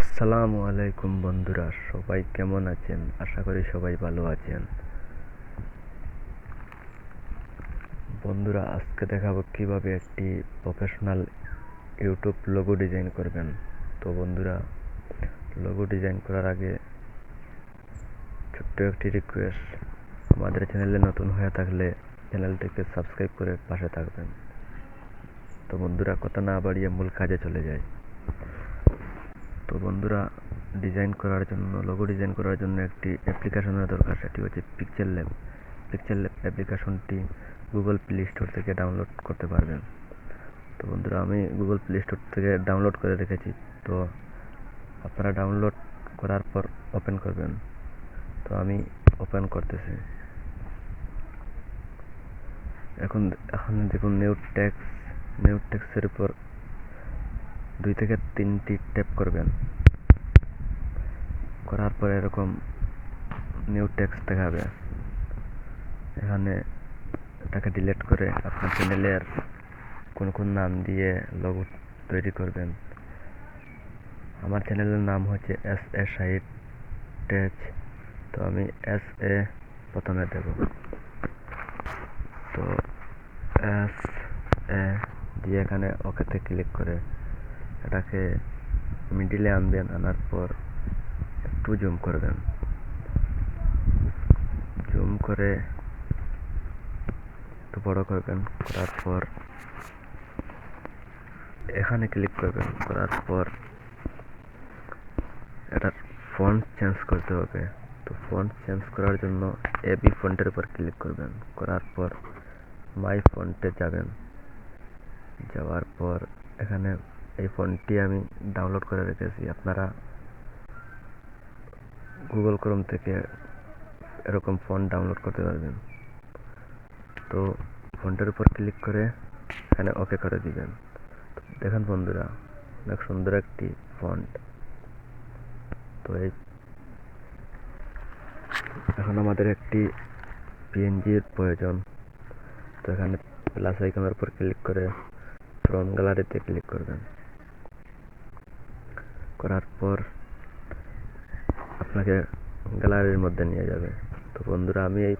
আসসালামু আলাইকুম বন্ধুরা, সবাই কেমন আছেন? আশা করি সবাই ভালো আছেন। বন্ধুরা, আজকে দেখাবো কীভাবে একটি প্রফেশনাল ইউটিউব লোগো ডিজাইন করবেন। তো বন্ধুরা লোগো ডিজাইন করার আগে ছোট্ট একটি রিকোয়েস্ট আমাদের চ্যানেলে নতুন হয়ে থাকলে চ্যানেলটিকে সাবস্ক্রাইব করে পাশে থাকবেন। তো বন্ধুরা, কথা না বাড়িয়ে মূল কাজে চলে যায় তো বন্ধুরা ডিজাইন করার জন্য লোগো ডিজাইন করার জন্য একটি অ্যাপ্লিকেশনের দরকার। সেটি হচ্ছে পিকচার ল্যাব পিকচার ল্যাব অ্যাপ্লিকেশনটি গুগল প্লে স্টোর থেকে ডাউনলোড করতে পারবেন। তো বন্ধুরা, আমি গুগল প্লে স্টোর থেকে ডাউনলোড করে রেখেছি। তো আপনারা ডাউনলোড করার পর ওপেন করবেন। তো আমি ওপেন করতেছি। এখন এখন দেখুন নিউ ট্যাক্স নিউ ট্যাক্সের উপর দুই থেকে তিনটি ট্যাপ করবেন। করার পরে এরকম নিউ টেক্সট দেখাবে। এখানে এটাকে ডিলিট করে আপনার চ্যানেলের কোন কোন নাম দিয়ে লগো তৈরি করবেন। আমার চ্যানেলের নাম হচ্ছে এস এ সাইড টেচ তো আমি এস এ প্রথমে দেব। তো এস এ দিয়ে এখানে ওকেতে ক্লিক করে এটাকে মিডিলে আনবেন, আনার পর একটু জুম করবেন জুম করে একটু বড় করবেন, করার পর এখানে ক্লিক করবেন, করার পর এটার ফন্ট চেঞ্জ করতে হবে। তো ফন্ট চেঞ্জ করার জন্য এবি ফন্টের উপর ক্লিক করবেন। করার পর মাই ফন্টে যাবেন। যাওয়ার পর এখানে এই ফোনটি আমি ডাউনলোড করে রেখেছি। আপনারা গুগল ক্রোম থেকে এরকম ফোন ডাউনলোড করতে পারবেন। তো ফোনটার উপর ক্লিক করে এখানে ওকে করে দিবেন। দেখেন বন্ধুরা, অনেক সুন্দর একটি ফন্ট তো এই এখন আমাদের একটি পিএনজির প্রয়োজন। তো এখানে প্লাস আইকনের উপর ক্লিক করে ফ্রন্ট গ্যালারিতে ক্লিক করবেন। করার পর আপনাকে গ্যালারির মধ্যে নিয়ে যাবে। তো বন্ধুরা, আমি এই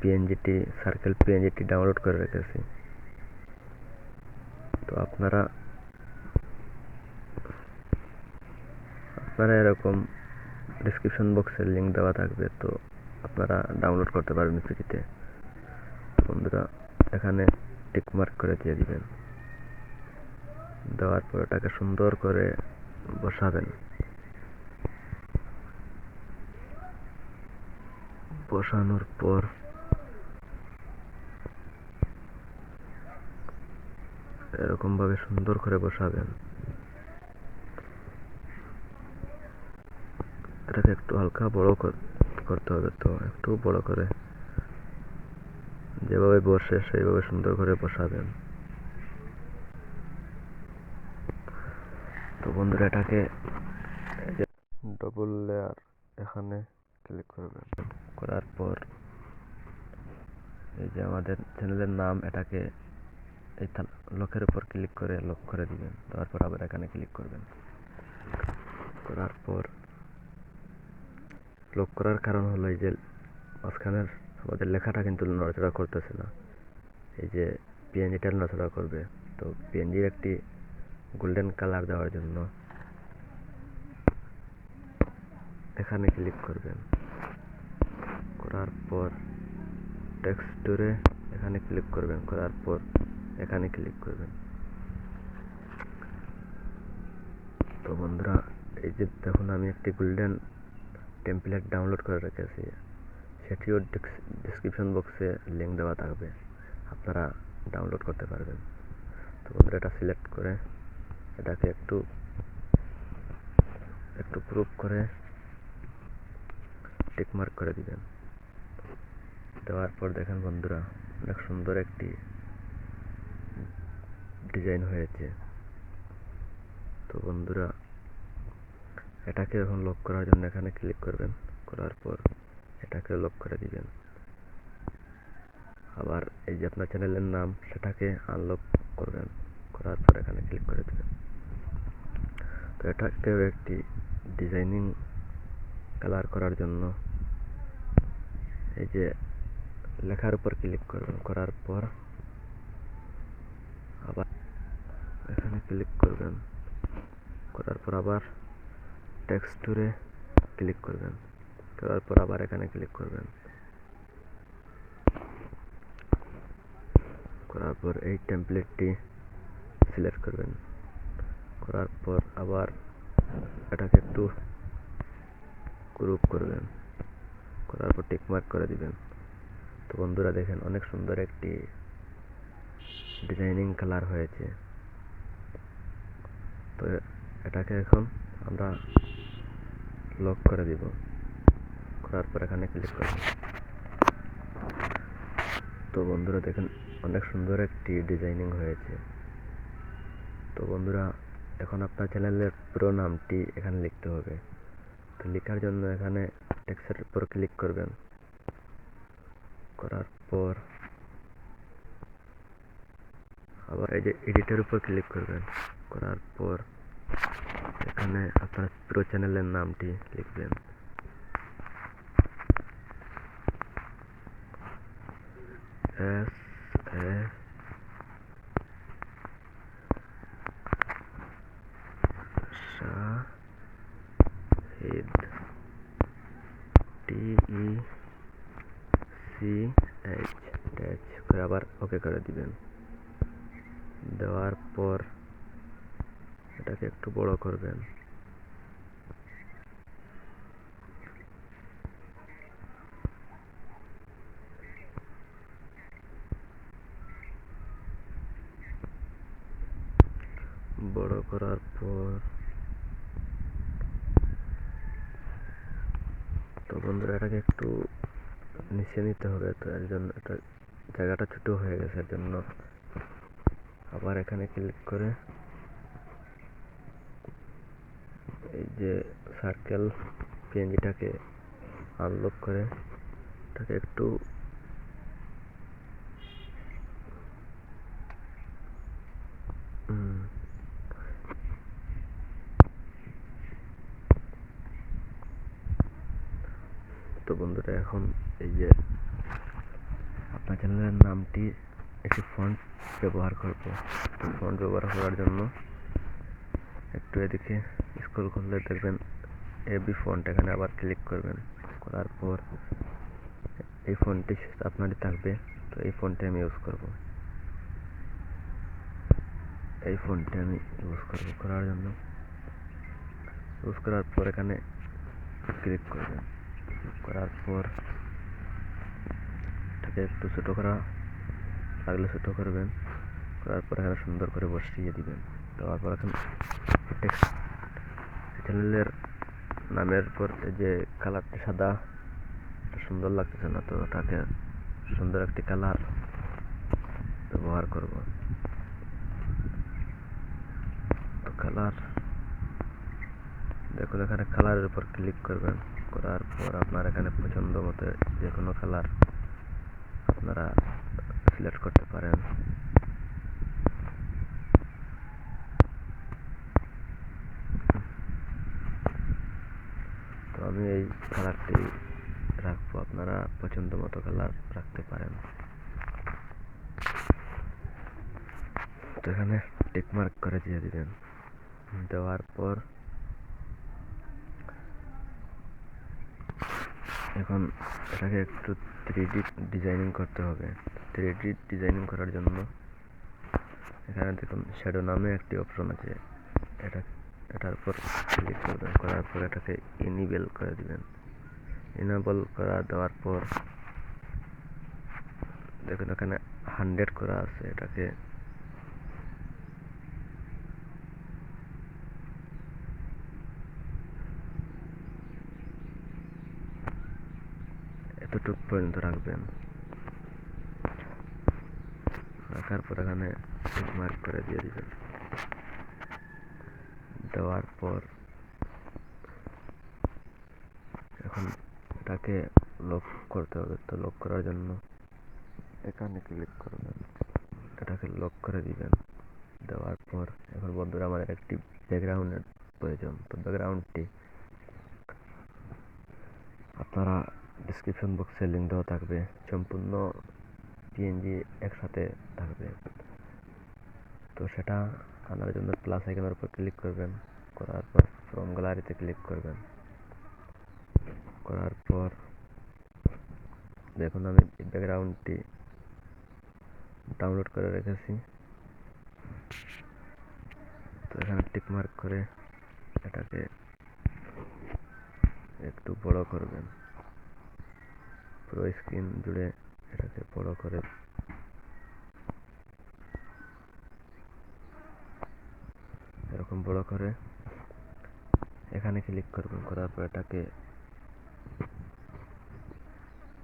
পিএনজিটি সার্কেল পিএনজিটি ডাউনলোড করে রেখেছি। তো আপনারা আপনারা এরকম ডিসক্রিপশন বক্সের লিঙ্ক দেওয়া থাকবে, তো আপনারা ডাউনলোড করতে পারবেন ফ্রিতে। বন্ধুরা, এখানে টিক মার্ক করে দিয়ে দিবেন। দেওয়ার পর এটাকে সুন্দর করে বসাবেন। বসানোর পর এরকম ভাবে সুন্দর করে বসাবেন। এটাকে একটু হালকা বড় করতে হবে তো, একটু বড় করে। যেভাবে বসে সেইভাবে সুন্দর করে বসাবেন তো বন্ধুরা এটাকে ডবল লেয়ার এখানে ক্লিক করবেন। করার পর এই যে আমাদের চ্যানেলের নাম এটাকে এই লকের উপর ক্লিক করে লক করে দিবেন। তারপর আবার এখানে ক্লিক করবেন। করার পর লক করার কারণ হলো এই যে মাঝখানের আমাদের লেখাটা কিন্তু নড়াচড়া করতেছে না। এই যে পিএনজিটা নড়াচড়া করবে। তো পিএনজির একটি গোল্ডেন কালার দেওয়ার জন্য। এখানে ক্লিক করবেন। করার পর টেক্সটুরে এখানে ক্লিক করবেন। করার পর এখানে ক্লিক করবেন। তো বন্ধুরা, এই যে দেখুন আমি একটি গোল্ডেন টেম্পলেট ডাউনলোড করে রেখেছি। সেটিও ডিসক্রিপশন বক্সে লিঙ্ক দেওয়া থাকবে। আপনারা ডাউনলোড করতে পারবেন। তো বন্ধুরা এটা সিলেক্ট করে এটাকে একটু একটু প্রুফ করে টিক মার্ক করে দিবেন। দেওয়ার পর দেখেন বন্ধুরা, অনেক সুন্দর একটি ডিজাইন হয়েছে। তো বন্ধুরা, এটাকে এখন লক করার জন্য এখানে ক্লিক করবেন। করার পর এটাকে লক করে দিবেন। আবার এই যে আপনার চ্যানেলের নাম, সেটাকে আনলক করবেন। করার পর এখানে ক্লিক করে দেবেন। এটাকেও একটি ডিজাইনিং কালার করার জন্য। এই যে লেখার উপর ক্লিক করবেন, করার পর আবার এখানে ক্লিক করবেন। করার পর আবার টেক্সটুরে ক্লিক করবেন। করার পর আবার এখানে ক্লিক করবেন। করার পর এই টেমপ্লেটটি সিলেক্ট করবেন। করার পর আবার এটাকে একটু গ্রুপ করবেন। করার পর টিকমার্ক করে দিবেন। তো বন্ধুরা দেখেন, অনেক সুন্দর একটি ডিজাইনিং কালার হয়েছে। তো এটাকে এখন আমরা লক করে দিব। করার পর এখানে ক্লিক করব। তো বন্ধুরা দেখেন, অনেক সুন্দর একটি ডিজাইনিং হয়েছে। তো বন্ধুরা এখন আপনার চ্যানেলের পুরো নামটি এখানে লিখতে হবে। তো লেখার জন্য এখানে টেক্সটের উপর ক্লিক করবেন। করার পর আবার এই যে এডিটের উপর ক্লিক করবেন। করার পর এখানে আপনার পুরো চ্যানেলের নামটি লিখবেন। S A T E C H H করে আবার ওকে করে দিবেন। দেওয়ার পর এটাকে একটু বড় করবেন। বড় করার পর তো বন্ধুরা এটাকে একটু নিচে নিতে হবে তো এর জন্য এটা জায়গাটা ছোট হয়ে গেছে এর জন্য আবার এখানে ক্লিক করে এই যে সার্কেল পিএনজিটাকে আনলক করে এটাকে একটু হুম, তো বন্ধুরা, এখন এই যে আপনার চ্যানেলের নামটি একটি ফন্ট ব্যবহার করব। ফন্ট ব্যবহার করার জন্য একটু এদিকে স্ক্রল করলে দেখবেন এবি ফন্ট এখানে আবার ক্লিক করবেন। করার পর এই ফন্টটি আপনারই থাকবে, তো এই ফন্টে আমি ইউজ করব। এই ফন্টে আমি ইউজ করব করার জন্য। ইউজ করার পর এখানে ক্লিক করবেন। করার পর এটাকে একটু ছোটো করা, লাগলে ছোটো করবেন। করার পর এখানে সুন্দর করে বসিয়ে দিবেন। দেওয়ার পর এখন চ্যানেলের নামের পর যে কালারটি সাদা সুন্দর লাগতেছে না, তো ওটাকে সুন্দর একটি কালার ব্যবহার করব। তো কালার দেখুন এখানে কালারের উপর ক্লিক করবেন। করার পর আপনার এখানে পছন্দ মতো যে কোনো কালার আপনারা সিলেক্ট করতে পারেন। তো আমি এই কালারটি রাখব, আপনারা পছন্দ মতো কালার রাখতে পারেন। তো এখানে টিকমার্ক করে দিয়ে দিবেন। দেওয়ার পর এখন এটাকে একটু থ্রি ডিজাইনিং করতে হবে। থ্রি ডিজাইনিং করার জন্য এখানে দেখুন শ্যাডো নামে একটি অপশন আছে। এটা, এটার উপর ক্লিক করবেন, করার পর এটাকে ইনিবেল করে দিবেন। ইনেবল করা দেওয়ার পর দেখুন, এখানে হান্ড্রেড করা আছে এটাকে। এতটুক পর্যন্ত রাখবেন। রাখার পর এখানে মার্ক করে দিয়ে দিবেন। দেওয়ার পর এখন এটাকে লক করতে হবে। তো লক করার জন্য এখানে ক্লিক করবেন। এটাকে লক করে দিবেন। দেওয়ার পর এখন বন্ধুরা আমাদের একটি ব্যাকগ্রাউন্ডের প্রয়োজন। তো ব্যাকগ্রাউন্ডটি আপনারা ডিসক্রিপশন বক্সে লিঙ্ক দেওয়া থাকবে। সম্পূর্ণ পিএনজি একসাথে থাকবে। তো সেটা আনার জন্য প্লাস আইকনের উপর ক্লিক করবেন। করার পর ফ্রম গ্যালারিতে ক্লিক করবেন। করার পর দেখুন আমি ব্যাকগ্রাউন্ডটি ডাউনলোড করে রেখেছি। তো এখানে টিক মার্ক করে এটাকে একটু বড় করবেন। পুরো স্ক্রিন জুড়ে এটাকে বড় করে। এরকম বড় করে। এখানে ক্লিক করবেন, করার পর এটাকে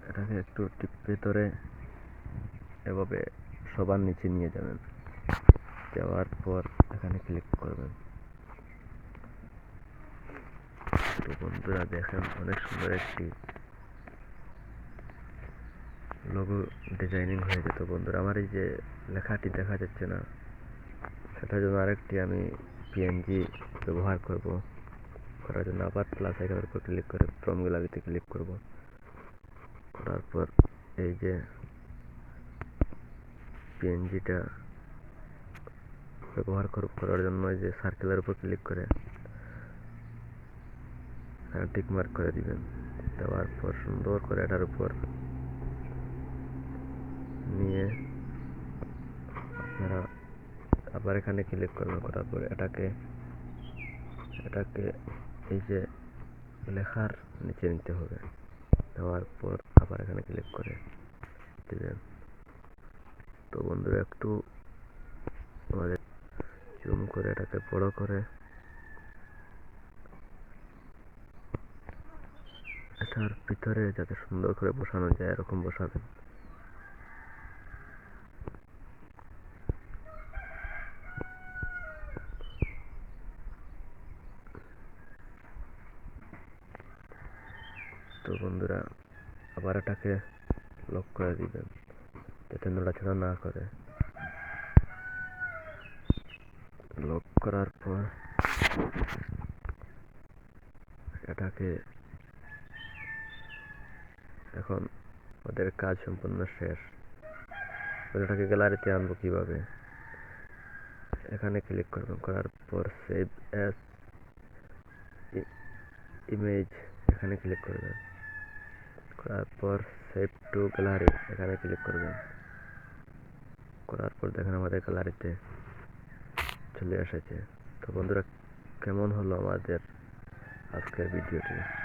এটাকে একটু টিপে ধরে এভাবে সবার নিচে নিয়ে যাবেন। যাওয়ার পর এখানে ক্লিক করবেন। বন্ধুরা, দেখেন অনেক সুন্দর একটি লোগো ডিজাইনিং হয়ে যেত বন্ধুরা। আমার এই যে লেখাটি দেখা যাচ্ছে না, সেটার জন্য আরেকটি আমি পিএনজি ব্যবহার করব। করার জন্য আবার প্লাস আইকনের উপর ক্লিক করে ফ্রম গ্যালারিতে ক্লিক করব। করার পর এই যে পিএনজিটা ব্যবহার কর- করার জন্য এই যে সার্কেলের উপর ক্লিক করে টিক মার্ক করে দিবেন। দেওয়ার পর সুন্দর করে এটার উপর নিয়ে আপনারা আবার এখানে ক্লিক করবেন, করার পরে এটাকে এটাকে এই যে লেখার নিচে নিতে হবে। দেওয়ার পর আবার এখানে ক্লিক করে দিবেন। তো বন্ধুরা, একটু আমাদের জুম করে এটাকে বড় করে। এটার ভিতরে যাতে সুন্দর করে বসানো যায়, এরকম বসাবেন। তো বন্ধুরা, আবার এটাকে লক করে দিবেন, যাতে নড়াচড়া না করে। লক করার পর এটাকে এখন ওদের কাজ সম্পূর্ণ শেষ। এটাকে গ্যালারিতে আনব কীভাবে? এখানে ক্লিক করবেন করার পর সেভ অ্যাজ ইমেজ এখানে ক্লিক করবেন। করার পর সেভ টু গ্যালারি এখানে ক্লিক করবেন। করার পর দেখেন আমাদের গ্যালারিতে চলে এসেছে। তো বন্ধুরা, কেমন হলো আমাদের আজকের ভিডিওটি